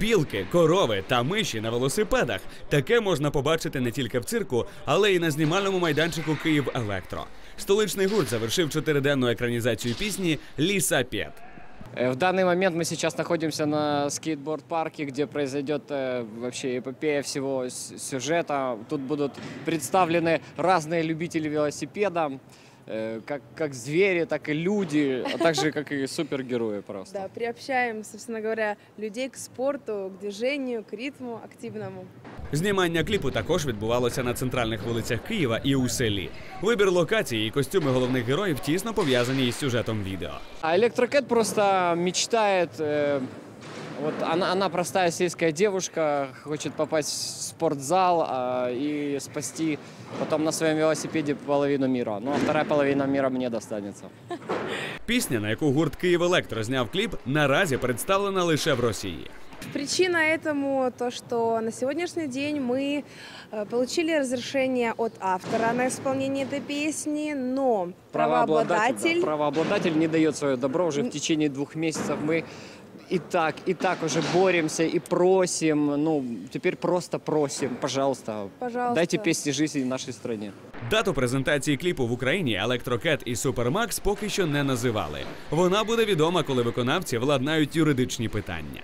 Білки, корови та миші на велосипедах. Таке можна побачити не тільки в цирку, але й на знімальному майданчику Київ Електро. Столичний гурт завершив чотириденну екранізацію пісні Ліса Пєт. Э, В данный момент мы сейчас находимся на скейтборд-парке, где произойдет э, вообще эпопея всего с- сюжета. Тут будут представлены разные любители велосипеда, э, как, как звери, так и люди, а также как и супергерои просто. Да, приобщаем, собственно говоря, людей к спорту, к движению, к ритму активному. Знімання кліпу також відбувалося на центральних вулицях Києва і у селі. Вибір локації і костюми головних героїв тісно пов'язані із сюжетом відео. А Электрокэт просто мечтает, э, вот она, она простая сельская девушка, хочет попасть в спортзал а, и спасти потом на своєму велосипеді половину міра. Ну а вторая половина міра мені достанеться. Пісня, на яку гурт Київ Електро зняв кліп, наразі представлена лише в Росії. Причина этому то, что на сегодняшний день мы э, получили разрешение от автора на исполнение этой песни, но правообладатель да, правообладатель не дает свое добро уже в течение двух месяцев. Мы и так, и так уже боремся и просим, ну, теперь просто просим, пожалуйста, Пожалуйста. дайте песни жизни нашей стране. Дату презентації кліпу в Україні Електрокет і Супермакс поки що не називали. Вона буде відома, коли виконавці владнають юридичні питання.